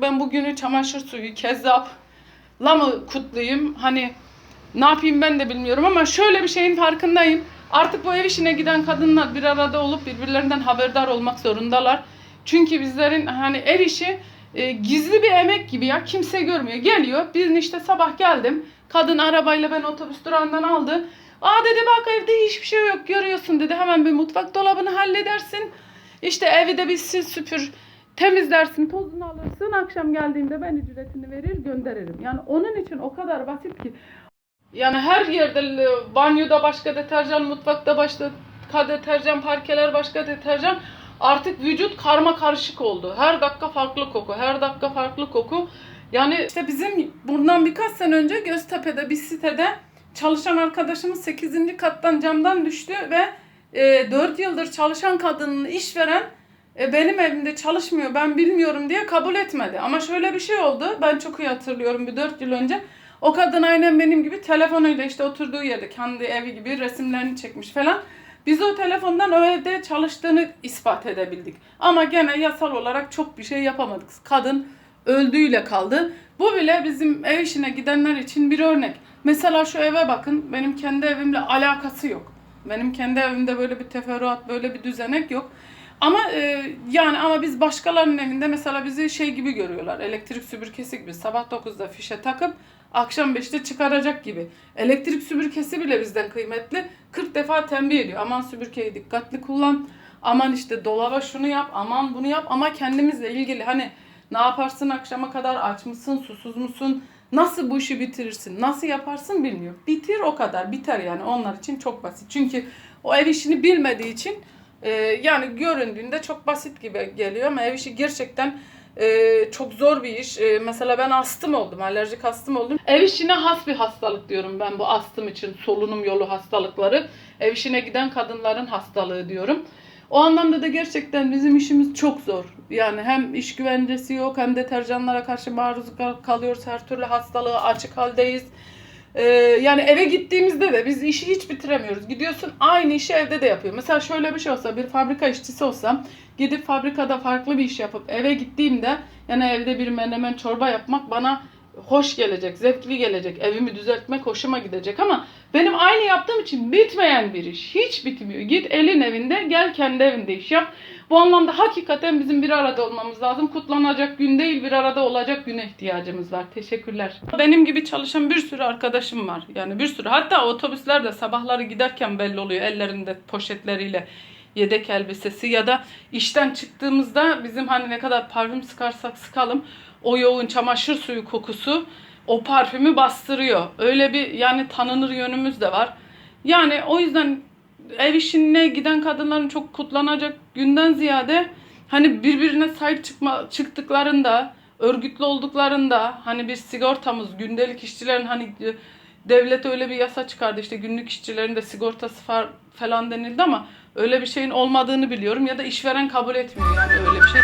ben bugünü çamaşır suyu, kezzapla mı kutlayayım? Hani ne yapayım ben de bilmiyorum ama şöyle bir şeyin farkındayım. Artık bu ev işine giden kadınlar bir arada olup birbirlerinden haberdar olmak zorundalar. Çünkü bizlerin hani ev işi e, gizli bir emek gibi ya kimse görmüyor. Geliyor biz işte sabah geldim. Kadın arabayla ben otobüs durağından aldı. Aa dedi bak evde hiçbir şey yok görüyorsun dedi. Hemen bir mutfak dolabını halledersin. İşte evi de bir sil süpür temizlersin tozunu alırsın. Akşam geldiğimde ben ücretini verir gönderirim. Yani onun için o kadar basit ki. Yani her yerde banyoda başka deterjan, mutfakta başka deterjan, parkeler başka deterjan. Artık vücut karma karışık oldu. Her dakika farklı koku, her dakika farklı koku. Yani işte bizim bundan birkaç sene önce Göztepe'de bir sitede çalışan arkadaşımız 8. kattan camdan düştü ve e, 4 yıldır çalışan kadının işveren e, benim evimde çalışmıyor ben bilmiyorum diye kabul etmedi. Ama şöyle bir şey oldu. Ben çok iyi hatırlıyorum bir 4 yıl önce. O kadın aynen benim gibi telefonuyla işte oturduğu yerde kendi evi gibi resimlerini çekmiş falan. Biz o telefondan o evde çalıştığını ispat edebildik. Ama gene yasal olarak çok bir şey yapamadık. Kadın öldüğüyle kaldı. Bu bile bizim ev işine gidenler için bir örnek. Mesela şu eve bakın. Benim kendi evimle alakası yok. Benim kendi evimde böyle bir teferruat, böyle bir düzenek yok. Ama e, yani ama biz başkalarının evinde mesela bizi şey gibi görüyorlar. Elektrik süpürgesi gibi sabah 9'da fişe takıp akşam 5'te çıkaracak gibi. Elektrik süpürgesi bile bizden kıymetli. 40 defa tembih ediyor. Aman süpürgeyi dikkatli kullan. Aman işte dolaba şunu yap. Aman bunu yap. Ama kendimizle ilgili hani ne yaparsın akşama kadar aç mısın, susuz musun? Nasıl bu işi bitirirsin? Nasıl yaparsın bilmiyor. Bitir o kadar. Biter yani. Onlar için çok basit. Çünkü o ev işini bilmediği için e, yani göründüğünde çok basit gibi geliyor ama ev işi gerçekten e, çok zor bir iş. E, mesela ben astım oldum, alerjik astım oldum. Ev işine has bir hastalık diyorum ben bu astım için. Solunum yolu hastalıkları. Ev işine giden kadınların hastalığı diyorum. O anlamda da gerçekten bizim işimiz çok zor. Yani hem iş güvencesi yok hem deterjanlara karşı maruz kal- kalıyoruz. Her türlü hastalığa açık haldeyiz. Ee, yani eve gittiğimizde de biz işi hiç bitiremiyoruz. Gidiyorsun aynı işi evde de yapıyor. Mesela şöyle bir şey olsa bir fabrika işçisi olsam gidip fabrikada farklı bir iş yapıp eve gittiğimde yani evde bir menemen çorba yapmak bana hoş gelecek, zevkli gelecek. Evimi düzeltmek hoşuma gidecek ama benim aynı yaptığım için bitmeyen bir iş. Hiç bitmiyor. Git elin evinde, gel kendi evinde iş yap. Bu anlamda hakikaten bizim bir arada olmamız lazım. Kutlanacak gün değil, bir arada olacak güne ihtiyacımız var. Teşekkürler. Benim gibi çalışan bir sürü arkadaşım var. Yani bir sürü. Hatta otobüslerde sabahları giderken belli oluyor ellerinde poşetleriyle yedek elbisesi ya da işten çıktığımızda bizim hani ne kadar parfüm sıkarsak sıkalım o yoğun çamaşır suyu kokusu o parfümü bastırıyor. Öyle bir yani tanınır yönümüz de var. Yani o yüzden ev işine giden kadınların çok kutlanacak günden ziyade hani birbirine sahip çıkma çıktıklarında, örgütlü olduklarında hani bir sigortamız, gündelik işçilerin hani devlet öyle bir yasa çıkardı işte günlük işçilerin de sigortası fa- falan denildi ama öyle bir şeyin olmadığını biliyorum ya da işveren kabul etmiyor yani öyle bir şey.